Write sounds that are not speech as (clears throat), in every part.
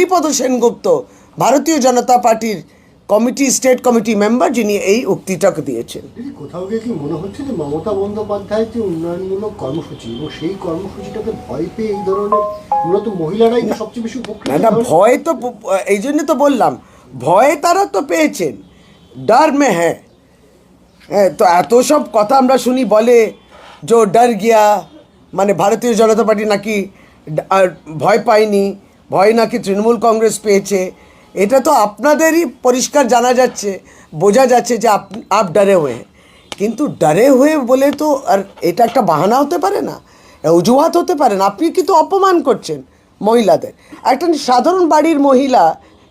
কালীপদ সেনগুপ্ত ভারতীয় জনতা পার্টির committee state committee member যিনি এই উক্তিটাকে দিয়েছেন। কোথাও গিয়ে কি মনে হচ্ছে যে মমতা বন্দ্যোপাধ্যায়ের যে উন্নয়নমূলক কর্মসূচি এবং সেই কর্মসূচিটাকে ভয় পেয়ে এই ধরনের মূলত মহিলারাই তো সবচেয়ে বেশি উপকৃত না ভয় তো এই জন্য তো বললাম ভয় তারা তো পেয়েছেন। ডর মে হ্যাঁ। হ্যাঁ তো এত সব কথা আমরা শুনি বলে যে ডর গিয়া মানে ভারতীয় জনতা পার্টি নাকি ভয় পায়নি। ভয় নাকি তৃণমূল কংগ্রেস পেয়েছে? এটা তো আপনাদেরই পরিষ্কার জানা যাচ্ছে, বোঝা যাচ্ছে যে আপ আপ ডরে হয়ে। কিন্তু ডারে হয়ে বলে তো আর এটা একটা বাহানা হতে পারে না, অজুহাত হতে পারে না। আপনি কিন্তু অপমান করছেন মহিলাদের। একটা সাধারণ বাড়ির মহিলা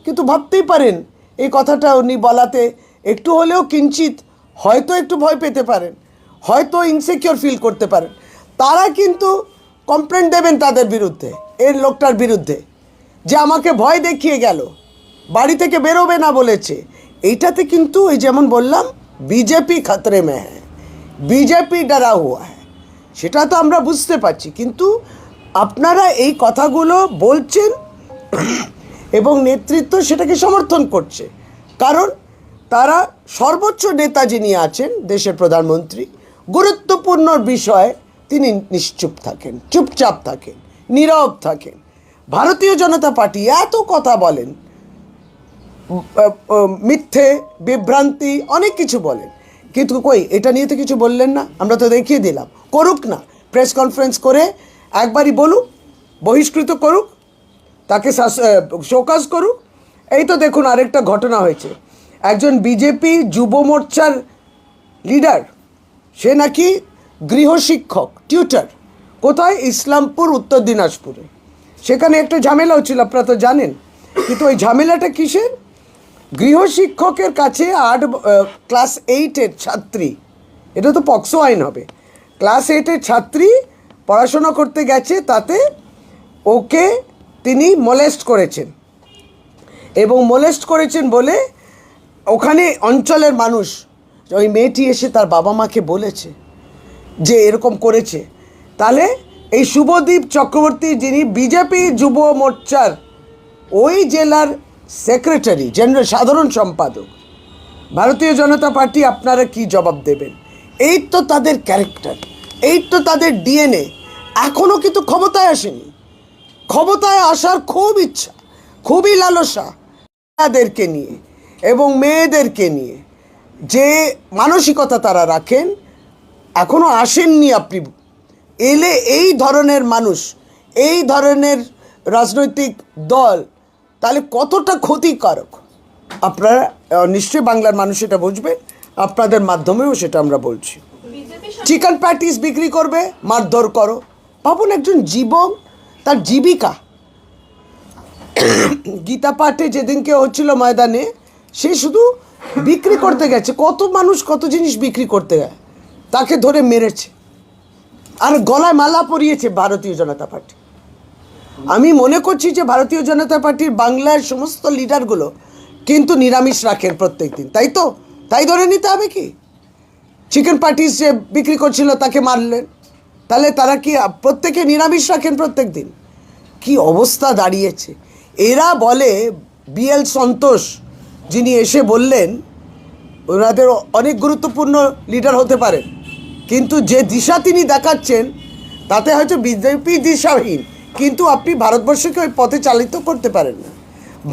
কিন্তু ভাবতেই পারেন, এই কথাটা উনি বলাতে একটু হলেও কিঞ্চিত হয়তো একটু ভয় পেতে পারেন, হয়তো ইনসিকিওর ফিল করতে পারেন। তারা কিন্তু কমপ্লেন দেবেন তাদের বিরুদ্ধে, এর লোকটার বিরুদ্ধে। যে আমাকে ভয় দেখিয়ে গেল। বাড়ি থেকে বেরোবে না বলেছে। এইটাতে কিন্তু এই যেমন বললাম, বিজেপি খতরে মে হ্যাঁ বিজেপি ডরা হুয়া হ্যাঁ সেটা তো আমরা বুঝতে পারছি, কিন্তু আপনারা এই কথাগুলো বলছেন (clears throat) এবং নেতৃত্ব সেটাকে সমর্থন করছে। কারণ তারা সর্বোচ্চ নেতা যিনি আছেন, দেশের প্রধানমন্ত্রী, গুরুত্বপূর্ণ বিষয়ে তিনি নিশ্চুপ থাকেন, চুপচাপ থাকেন, নীরব থাকেন। ভারতীয় জনতা পার্টি এত কথা বলেন মিথ্যে, বিভ্রান্তি, অনেক কিছু বলেন। কিন্তু কই, এটা নিয়ে তো কিছু বললেন না, আমরা তো দেখিয়ে দিলাম। করুক না প্রেস কনফারেন্স করে একবারই বলুক, বহিষ্কৃত করুক, তাকে শোকাজ করুক। এই তো দেখুন আরেকটা ঘটনা হয়েছে। একজন বিজেপি যুব মোর্চার লিডার সে নাকি গৃহশিক্ষক টিউটার কোথায়? ইসলামপুর, উত্তর দিনাজপুরে। সেখানে একটা ঝামেলা হচ্ছিল আপনারা তো জানেন। কিন্তু ওই ঝামেলাটা কিসের? গৃহশিক্ষকের কাছে আট ক্লাস এইটের ছাত্রী, এটা তো পক্সো আইন হবে। ক্লাস এইটের ছাত্রী পড়াশোনা করতে গেছে, তাতে ওকে তিনি মোলেস্ট করেছেন। এবং মোলেস্ট করেছেন বলে ওখানে অঞ্চলের মানুষ, ওই মেয়েটি এসে তার বাবা মাকে বলেছে যে এরকম করেছে। তাহলে এই শুভদীপ চক্রবর্তী যিনি বিজেপি যুব মোর্চার ওই জেলার সেক্রেটারি, জেনারেল সাধারণ সম্পাদক। ভারতীয় জনতা পার্টি আপনারা কি জবাব দেবেন? এই তো তাদের ক্যারেক্টার, এই তো তাদের ডিএনএ এখনও কিন্তু ক্ষমতায় আসেনি। ক্ষমতায় আসার খুব ইচ্ছা, খুবই লালসা মেয়েদেরকে নিয়ে এবং মেয়েদেরকে নিয়ে। যে মানসিকতা তারা রাখেন এখনও আসেননি আপনি এলে এই ধরনের মানুষ, এই ধরনের রাজনৈতিক দল তাহলে কতটা ক্ষতিকারক? আপনারা নিশ্চয়ই বাংলার মানুষ এটা বুঝবে, আপনাদের মাধ্যমেও সেটা আমরা বলছি। চিকেন প্যাটিস বিক্রি করবে, মারধর করো। ভাবুন একজন জীবন তার জীবিকা। গীতা পাঠে যেদিনকে হচ্ছিল ময়দানে, সে শুধু বিক্রি করতে গেছে, কত মানুষ কত জিনিস বিক্রি করতে গেছে, তাকে ধরে মেরেছে। আর গলায় মালা পরিয়েছে ভারতীয় জনতা পার্টি। আমি মনে করছি যে ভারতীয় জনতা পার্টির বাংলার সমস্ত লিডারগুলো কিন্তু নিরামিষ রাখেন প্রত্যেক দিন। তাই তো? তাই ধরে নিতে হবে কি? চিকেন পার্টিস যে বিক্রি করছিল তাকে মারলেন। তাহলে তারা কি প্রত্যেকে নিরামিষ রাখেন প্রত্যেক দিন? কি অবস্থা দাঁড়িয়েছে। এরা বলে বিএল সন্তোষ যিনি এসে বললেন, ওনাদের অনেক গুরুত্বপূর্ণ লিডার হতে পারেন। কিন্তু যে দিশা তিনি দেখাচ্ছেন, তাতে হয়তো বিজেপি দিশাহীন। কিন্তু আপনি ভারতবর্ষকে ওই পথে চালিত করতে পারেন না।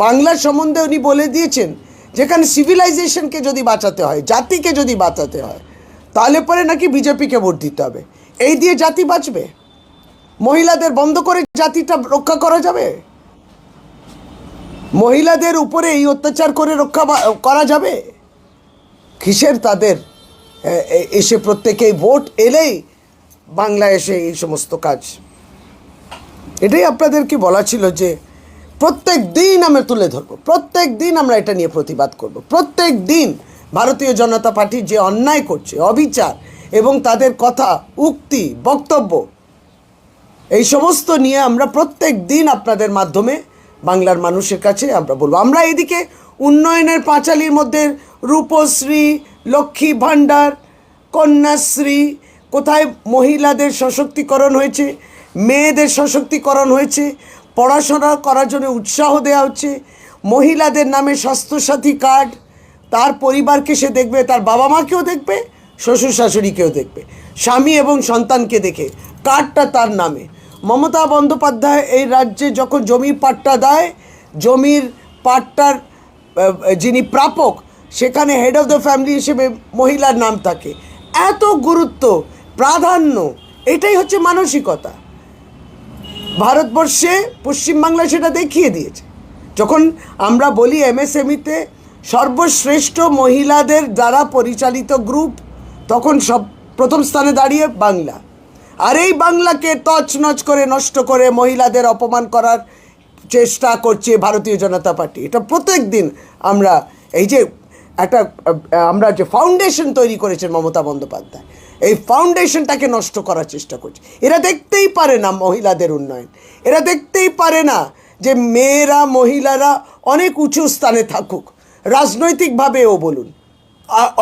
বাংলার সম্বন্ধে উনি বলে দিয়েছেন, যেখানে সিভিলাইজেশনকে যদি বাঁচাতে হয়, জাতিকে যদি বাঁচাতে হয়, তাহলে পরে নাকি বিজেপিকে ভোট দিতে হবে। এই দিয়ে জাতি বাঁচবে? মহিলাদের বন্ধ করে জাতিটা রক্ষা করা যাবে? মহিলাদের উপরে এই অত্যাচার করে রক্ষা করা যাবে? কিসের তাদের এসে প্রত্যেকেই ভোট এলেই বাংলা এসে এই সমস্ত কাজ। এটাই আপনাদেরকে বলা ছিল যে প্রত্যেক দিন আমরা তুলে ধরবো, প্রত্যেক দিন আমরা এটা নিয়ে প্রতিবাদ করব, প্রত্যেক দিন ভারতীয় জনতা পার্টি যে অন্যায় করছে, অবিচার এবং তাদের কথা, উক্তি, বক্তব্য, এই সমস্ত নিয়ে আমরা প্রত্যেক দিন আপনাদের মাধ্যমে বাংলার মানুষের কাছে আমরা বলব। আমরা এদিকে উন্নয়নের পাঁচালির মধ্যে রূপশ্রী লক্ষ্মী ভাণ্ডার, কন্যাশ্রী, কোথায় মহিলাদের সশক্তিকরণ হয়েছে, মেয়েদের সশক্তিকরণ হয়েছে, পড়াশোনা করার জন্য উৎসাহ দেওয়া হচ্ছে, মহিলাদের নামে স্বাস্থ্যসাথী কার্ড, তার পরিবারকে সে দেখবে, তার বাবা মাকেও দেখবে শ্বশুর শাশুড়িকেও দেখবে, স্বামী এবং সন্তানকে দেখে, কার্ডটা তার নামে। মমতা বন্দ্যোপাধ্যায় এই রাজ্যে যখন জমির পাট্টা দেয়, জমির পাট্টার যিনি প্রাপক সেখানে হেড অফ দ্য ফ্যামিলি হিসেবে মহিলার নাম থাকে। এত গুরুত্ব, প্রাধান্য, এটাই হচ্ছে মানসিকতা। ভারতবর্ষে পশ্চিমবাংলা সেটা দেখিয়ে দিয়েছে। যখন আমরা বলি এমএসএমইতে সর্বশ্রেষ্ঠ মহিলাদের দ্বারা পরিচালিত গ্রুপ তখন সব প্রথম স্থানে দাঁড়িয়ে বাংলা। আর এই বাংলাকে তছনছ করে, নষ্ট করে মহিলাদের অপমান করার চেষ্টা করছে ভারতীয় জনতা পার্টি। এটা প্রত্যেক দিন আমরা এই যে একটা আমরা যে ফাউন্ডেশন তৈরি করেছেন মমতা বন্দ্যোপাধ্যায়, এই ফাউন্ডেশনটাকে নষ্ট করার চেষ্টা করছে। এরা দেখতেই পারে না মহিলাদের উন্নয়ন। এরা দেখতেই পারে না যে মেয়েরা, মহিলারা অনেক উঁচু স্থানে থাকুক। রাজনৈতিকভাবেও বলুন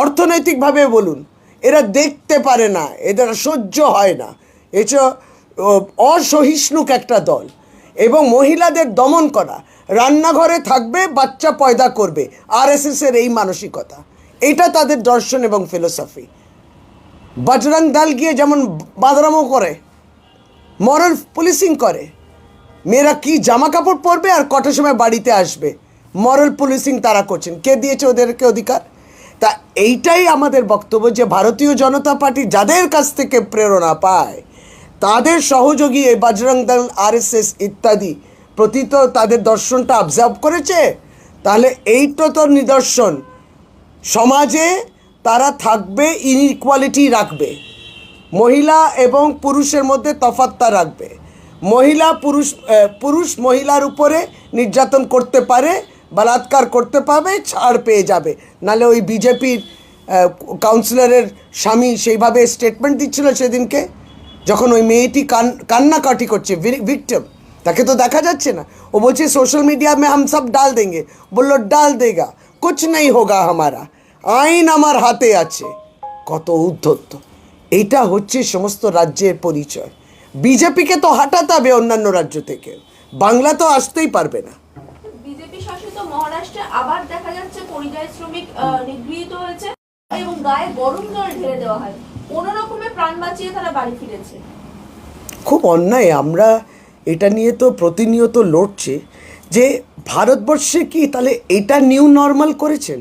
অর্থনৈতিকভাবেও বলুন, এরা দেখতে পারে না, এদের সহ্য হয় না। এছাড়া অসহিষ্ণুক একটা দল। এবং মহিলাদের দমন করা। রান্নাঘরে থাকবে, বাচ্চা পয়দা করবে। আর এর এই মানসিকতা। এটা তাদের দর্শন এবং ফিলোসফি বজরং দল গিয়ে যেমন বাদরামো করে মরাল পুলিশিং করে, মেয়েরা কি জামা কাপড় পরবে আর কটার সময় বাড়িতে আসবে? মরাল পুলিশিং তারা করছেন। কে দিয়েছে ওদেরকে অধিকার? তা এইটাই আমাদের বক্তব্য যে ভারতীয় জনতা পার্টি যাদের কাছ থেকে প্রেরণা পায় তাদের সহযোগী এই বজরং দল, আরএসএস ইত্যাদি প্রতি তো তাদের দর্শনটা অবজার্ভ করেছে? তাহলে এইটা তো নিদর্শন। সমাজে তারা থাকবে ইনইকুয়ালিটি রাখবে। মহিলা এবং পুরুষের মধ্যে তফাত্তা রাখবে। মহিলা, পুরুষ পুরুষ মহিলার উপরে নির্যাতন করতে পারে, বলাৎকার করতে পারবে ছাড় পেয়ে যাবে। নালে ওই বিজেপির কাউন্সিলরের স্বামী সেইভাবে স্টেটমেন্ট দিচ্ছিল সেদিনকে? যখন ওই মেয়েটি কান, কান্নাকাটি করছে ভিকটিম তাকে তো দেখা যাচ্ছে না। ও বলছে সোশ্যাল মিডিয়া মে হাম সব ডাল দেঙ্গে। বলল, ডাল দেগা, কুছ নাই হোগা আমারা আইন আমার হাতে আছে। কত উদ্ধত্ত। এটা হচ্ছে সমস্ত রাজ্যের পরিচয়। বিজেপিকে তো হাঁটাতে হবে অন্যান্য রাজ্য থেকে। বাংলা তো আসতেই পারবে না। বিজেপি শাসিত মহারাষ্ট্রে আবার দেখা যাচ্ছে পরিযায়ী শ্রমিক নিগৃহীত হয়েছে এবং গায়ে গরম জল ঢেলে দেওয়া হয়। প্রাণ বাঁচিয়ে তারা বাড়ি ফিরেছে। খুব অন্যায়, আমরা এটা নিয়ে তো প্রতিনিয়ত লড়ছে। যে ভারতবর্ষে কি তাহলে এটা নিউ নর্মাল করেছেন?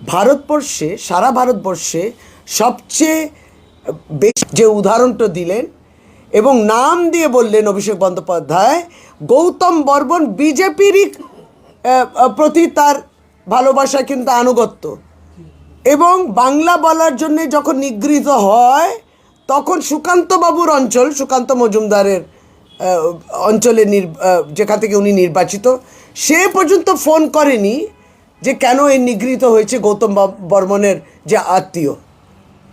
ভারতবর্ষে, সারা ভারতবর্ষে সবচেয়ে বেশি যে উদাহরণটা দিলেন এবং নাম দিয়ে বললেন অভিষেক বন্দ্যোপাধ্যায়, গৌতম বর্মন বিজেপিরই প্রতি তার ভালোবাসা কিন্তু আনুগত্য। এবং বাংলা বলার জন্য যখন নিগৃহীত হয়, তখন সুকান্ত বাবুর অঞ্চল, সুকান্ত মজুমদারের অঞ্চলে নির যেখান থেকে উনি নির্বাচিত, সে পর্যন্ত ফোন করেনি যে কেন এই নিগৃহীত হয়েছে গৌতম বর্মনের যে আত্মীয়।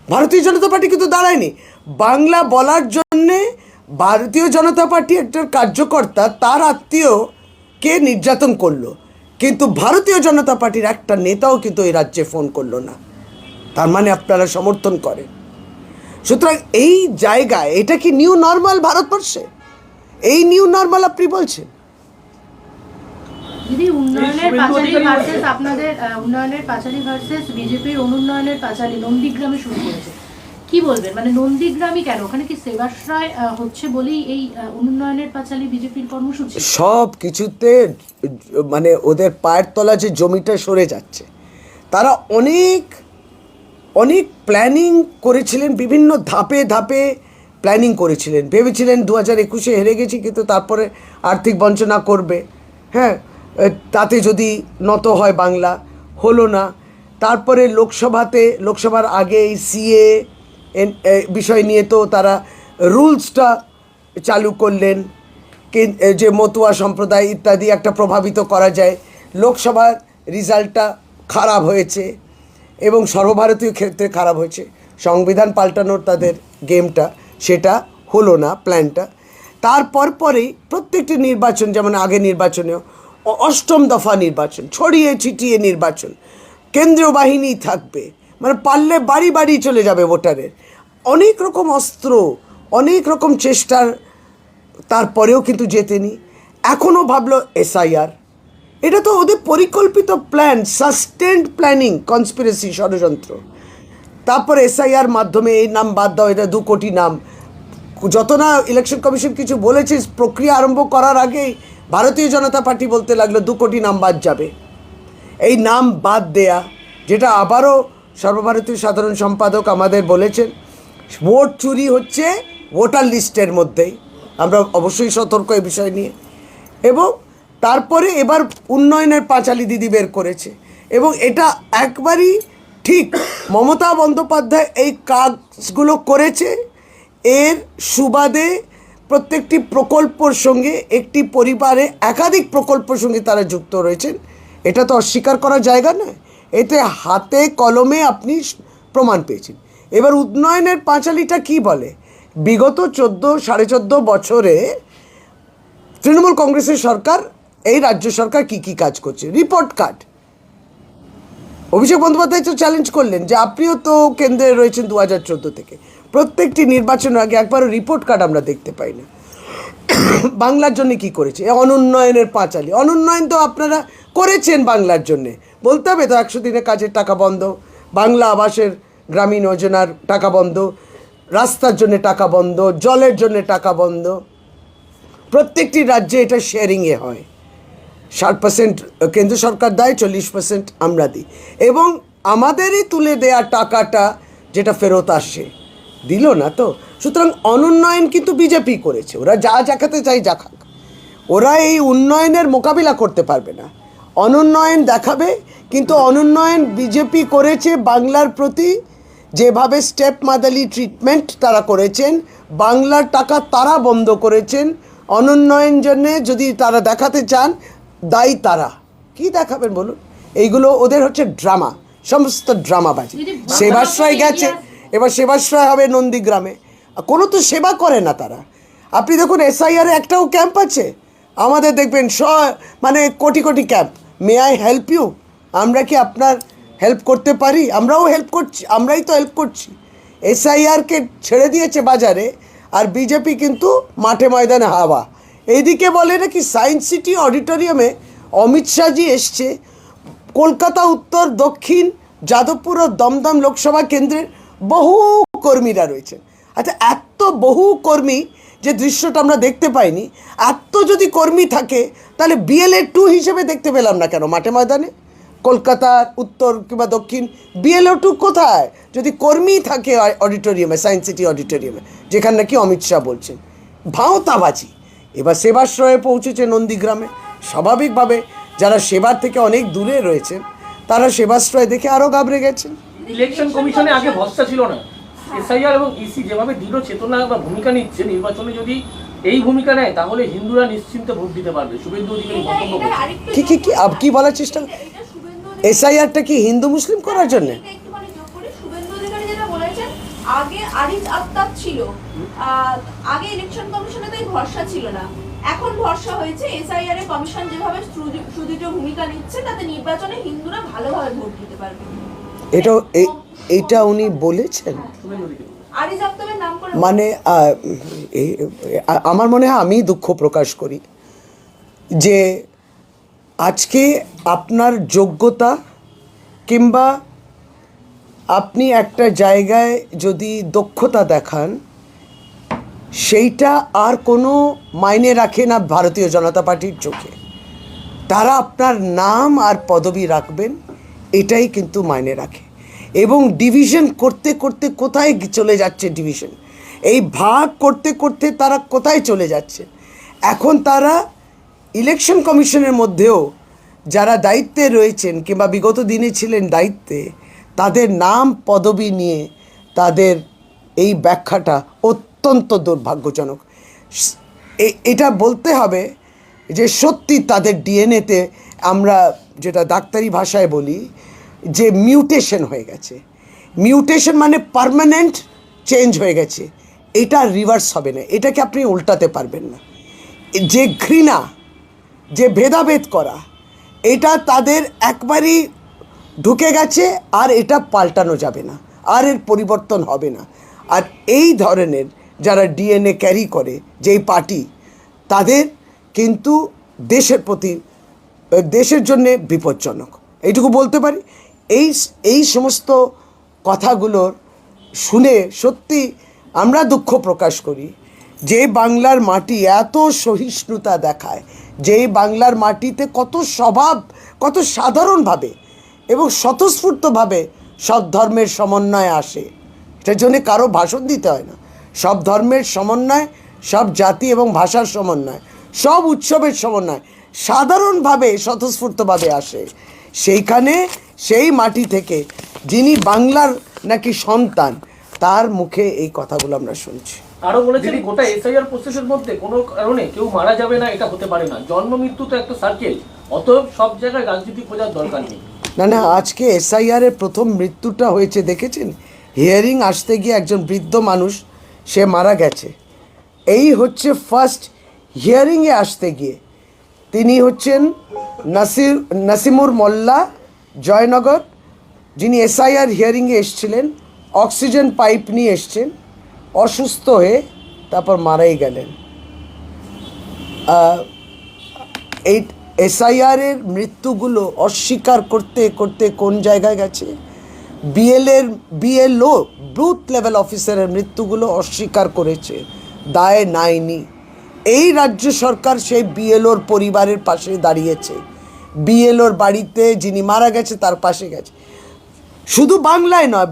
ভারতীয় জনতা পার্টি কিন্তু দাঁড়ায়নি। বাংলা বলার জন্যে ভারতীয় জনতা পার্টি একজন কার্যকর্তা, তার আত্মীয়কে নির্যাতন করল। কিন্তু ভারতীয় জনতা পার্টির একটা নেতাও কিন্তু এই রাজ্যে ফোন করল না। তার মানে আপনারা সমর্থন করেন। সুতরাং এই জায়গায় এটা কি নিউ নর্মাল ভারতবর্ষে? এই নিউ নর্মাল আপনি বলছেন? দিদি উন্নয়নের পাঁচালী ভার্সেস আপনাদের উন্নয়নের পাঁচালী ভার্সেস বিজেপির অনুন্নয়নের পাঁচালী নন্দীগ্রামে শুরু করেছে। কি বলবেন? মানে নন্দীগ্রামই কেন? ওখানে কি সেবাশ্রয় হচ্ছে বলেই এই আহ, অনুন্নয়নের পাঁচালী বিজেপির কর্মসূচি? সব কিছুতে মানে ওদের পায়ের তলা যে জমিটা সরে যাচ্ছে তারা অনেক অনেক প্ল্যানিং করেছিলেন বিভিন্ন ধাপে ধাপে প্ল্যানিং করেছিলেন। ভেবেছিলেন দু হাজার একুশে হেরে গেছি কিন্তু তারপরে আর্থিক বঞ্চনা করবে। হ্যাঁ তাতে যদি নত হয় বাংলা হলো না। তারপরে লোকসভাতে লোকসভার আগে এই সিএ বিষয় নিয়ে তো তারা রুলসটা চালু করলেন যে মতুয়া সম্প্রদায় ইত্যাদি একটা প্রভাবিত করা যায়। লোকসভার রেজাল্টটা খারাপ হয়েছে এবং সর্বভারতীয় ক্ষেত্রে খারাপ হয়েছে। সংবিধান পাল্টানোর তাদের গেমটা, সেটা হলো না প্ল্যানটা। তারপর পরেই প্রত্যেকটি নির্বাচন, যেমন আগে নির্বাচনেও, অষ্টম দফা নির্বাচন, ছড়িয়ে ছিটিয়ে নির্বাচন, কেন্দ্রীয় বাহিনী থাকবে মানে পারলে বাড়ি বাড়ি চলে যাবে ভোটারের। অনেক রকম অস্ত্র, অনেক রকম চেষ্টার তারপরেও কিন্তু জেতেনি। এখনও ভাবলো এসআইআর। এটা তো ওদের পরিকল্পিত প্ল্যান সাস্টেন্ড প্ল্যানিং কনস্পিরেসি ষড়যন্ত্র। তারপর এসআইআর মাধ্যমে এই নাম বাদ দাও, এটা দু কোটি নাম। যত না ইলেকশন কমিশন কিছু বলেছে, প্রক্রিয়া আরম্ভ করার আগেই ভারতীয় জনতা পার্টি বলতে লাগল দু কোটি নাম বাদ যাবে। এই নাম বাদ দেয়া, যেটা আবারও সর্বভারতীয় সাধারণ সম্পাদক আমাদের বলেছেন, ভোট চুরি হচ্ছে ভোটার লিস্টের মধ্যেই। আমরা অবশ্যই সতর্ক এই বিষয় নিয়ে। এবং তারপরে এবার উন্নয়নের পাঁচালি দিদি বের করেছে। এবং এটা একবারই ঠিক, মমতা বন্দ্যোপাধ্যায় এই কাজগুলো করেছে। এর সুবাদে প্রত্যেকটি প্রকল্পর সঙ্গে একটি পরিবারে একাধিক প্রকল্পর সঙ্গে তারা যুক্ত রয়েছেন। এটা তো অস্বীকার করার জায়গা নয়। এতে হাতে কলমে আপনি প্রমাণ পেয়েছেন। এবার উন্নয়নের পাঁচালিটা কি বলে? বিগত চোদ্দ, সাড়ে চোদ্দ বছরে তৃণমূল কংগ্রেসের সরকার, এই রাজ্য সরকার কি কি কাজ করছে? Report card. অভিষেক বন্দ্যোপাধ্যায় তো চ্যালেঞ্জ করলেন যে আপনিও তো কেন্দ্রে রয়েছেন দু হাজার চোদ্দ থেকে। প্রত্যেকটি নির্বাচনের আগে একবারও রিপোর্ট কার্ড আমরা দেখতে পাই না। বাংলার জন্য কি করেছে? অনুন্নয়নের পাঁচালি। অনুন্নয়ন তো আপনারা করেছেন বাংলার জন্যে। বলতে হবে তো, একশো দিনের কাজের টাকা বন্ধ, বাংলা আবাসের গ্রামীণ যোজনার টাকা বন্ধ, রাস্তার জন্য টাকা বন্ধ, জলের জন্য টাকা বন্ধ। প্রত্যেকটি রাজ্যে এটা শেয়ারিংয়ে হয়। ষাট পার্সেন্ট কেন্দ্র সরকার দেয়, চল্লিশ পার্সেন্ট আমরা দিই। এবং আমাদেরই তুলে দেয়া টাকাটা যেটা ফেরত আসে। দিল না তো? সুতরাং অনুন্নয়ন কিন্তু বিজেপি করেছে। ওরা যা দেখাতে চাই যা ওরা এই উন্নয়নের মোকাবিলা করতে পারবে না। অনুন্নয়ন দেখাবে কিন্তু অনুন্নয়ন বিজেপি করেছে বাংলার প্রতি। যেভাবে স্টেপ মাদালি ট্রিটমেন্ট তারা করেছেন বাংলার টাকা তারা বন্ধ করেছেন অনুন্নয়ন জন্যে যদি তারা দেখাতে চান দায়ী তারা। কি দেখাবেন বলুন? এইগুলো ওদের হচ্ছে ড্রামা সমস্ত ড্রামাবাজি। সেবাশ্রয় গেছে এবার সেবাশ্রয় হবে নন্দীগ্রামে। কোনো তো সেবা করে না তারা। আপনি দেখুন এসআইআর একটাও ক্যাম্প আছে। আমাদের দেখবেন স মানে কোটি কোটি camp. May I help you আমরা কি আপনার হেল্প করতে পারি? আমরাও হেল্প করছি, আমরাই তো হেল্প করছি। এসআইআরকে ছেড়ে দিয়েছে বাজারে, আর বিজেপি কিন্তু মাঠে ময়দানে হাওয়া। এইদিকে বলে নাকি সায়েন্স সিটি অডিটোরিয়ামে অমিত শাহজি এসছে। কলকাতা উত্তর, দক্ষিণ, যাদবপুর ও দমদম লোকসভা কেন্দ্রের বহু কর্মীরা রয়েছেন। আচ্ছা এত বহু কর্মী যে দৃশ্যটা আমরা দেখতে পাইনি, এত যদি কর্মী থাকে, তাহলে বিএলএ টু হিসেবে দেখতে পেলাম না কেন? মাঠে ময়দানে? কলকাতার উত্তর কিংবা দক্ষিণ বিএলও টু কোথায়? যদি কর্মী থাকে অডিটোরিয়ামে সায়েন্স সিটি অডিটোরিয়ামে যেখানে নাকি অমিত শাহ বলছেন। ভাঁওতাবাজি। এবার সেবাশ্রয়ে পৌঁছেছে নন্দীগ্রামে। স্বাভাবিকভাবে যারা সেবার থেকে অনেক দূরে রয়েছেন, তারা সেবাশ্রয় দেখে আরও ঘাবড়ে গেছেন। ইলেকশন কমিশনে আগে ভরসা ছিল না। এসআইআর এবং ইসি যেভাবে দৃঢ় চেতনা বা ভূমিকা নিচ্ছে নির্বাচনে যদি এই ভূমিকা নেয় তাহলে হিন্দুরা নিশ্চিন্তে ভোট দিতে পারবে। শুভেন্দু অধিকারী মন্তব্য। কি কি কি আপ কি বলার চেষ্টা? এসআইআরটা কি হিন্দু মুসলিম করার জন্য? বলেছেন আগে আফতাব ছিল। আগে ইলেকশন কমিশনে তাই ভরসা ছিল না। এখন ভরসা হয়েছে এসআইআর এ কমিশন যেভাবে সুদৃঢ় ভূমিকা নিচ্ছে তাতে নির্বাচনে হিন্দুরা ভালোভাবে ভোট দিতে পারবে। এটা এইটা উনি বলেছেন? মানে আমার মনে হয় আমি দুঃখ প্রকাশ করি যে আজকে আপনার যোগ্যতা কিংবা আপনি একটা জায়গায় যদি দক্ষতা দেখান সেইটা আর কোনো মাইনে রাখে না ভারতীয় জনতা পার্টির চোখে। তারা আপনার নাম আর পদবি রাখবেন এটাই কিন্তু মাইনে রাখে। এবং ডিভিশন করতে করতে কোথায় চলে যাচ্ছে ডিভিশন এই ভাগ করতে করতে তারা কোথায় চলে যাচ্ছে? এখন তারা ইলেকশন কমিশনের মধ্যেও যারা দায়িত্বে রয়েছেন কিংবা বিগত দিনে ছিলেন দায়িত্বে, তাদের নাম পদবি নিয়ে তাদের এই ব্যাখ্যাটা অত্যন্ত দুর্ভাগ্যজনক। এটা বলতে হবে যে সত্যি তাদের ডিএনএতে আমরা যেটা ডাক্তারি ভাষায় বলি, যে মিউটেশন হয়ে গেছে। মিউটেশন মানে পার্মানেন্ট চেঞ্জ হয়ে গেছে। এটা রিভার্স হবে না। এটাকে আপনি উল্টাতে পারবেন না। যে ঘৃণা, যে ভেদাভেদ করা, এটা তাদের একবারই ঢুকে গেছে আর এটা পাল্টানো যাবে না। আর এর পরিবর্তন হবে না। আর এই ধরনের যারা ডিএনএ ক্যারি করে, যেই পার্টি তাদের কিন্তু দেশের প্রতি দেশের জন্য বিপজ্জনক। এইটুকু বলতে পারি। এই এই সমস্ত কথাগুলোর শুনে সত্যি আমরা দুঃখ প্রকাশ করি যে বাংলার মাটি এত সহিষ্ণুতা দেখায়, যে বাংলার মাটিতে কত স্বভাব, কত সাধারণভাবে এবং স্বতঃস্ফূর্তভাবে সব ধর্মের সমন্বয় আসে। এটার জন্য কারও ভাষণ দিতে হয় না। সব ধর্মের সমন্বয়, সব জাতি এবং ভাষার সমন্বয়, সব উৎসবের সমন্বয়। সাধারণভাবে স্বতঃস্ফূর্তভাবে আসে। সেইখানে সেই মাটি থেকে যিনি বাংলার নাকি সন্তান তার মুখে এই কথাগুলো আমরা শুনছি। আরও বলেছেন গোটা এসআইআর প্রসেসের মধ্যে কোনো কারণে কেউ মারা যাবে না এটা হতে পারে না। জন্ম মৃত্যু তো একটা সার্কেল অতএব সব জায়গায় রাজনীতি খোঁজার দরকার নেই। না না আজকে এসআইআর এর প্রথম মৃত্যুটা হয়েছে দেখেছেন? হিয়ারিং আসতে গিয়ে একজন বৃদ্ধ মানুষ সে মারা গেছে। এই হচ্ছে ফার্স্ট হিয়ারিংয়ে আসতে গিয়ে। তিনি হচ্ছেন নাসির, নাসিমুর মোল্লা জয়নগর, যিনি এসআইআর হিয়ারিংয়ে এসছিলেন, অক্সিজেন পাইপ নিয়ে এসছেন, অসুস্থ হয়ে তারপর মারাই গেলেন। এই এসআইআরের মৃত্যুগুলো অস্বীকার করতে করতে কোন জায়গায় গেছে? বিএলের বিএলও বুথ লেভেল অফিসারের মৃত্যুগুলো অস্বীকার করেছে, দায় নাইনি। এই রাজ্য সরকার সেই বিএলওর পরিবারের পাশে দাঁড়িয়েছে। বিএলওর বাড়িতে যিনি মারা গেছে, তার পাশে গেছে। শুধু বাংলায় নয়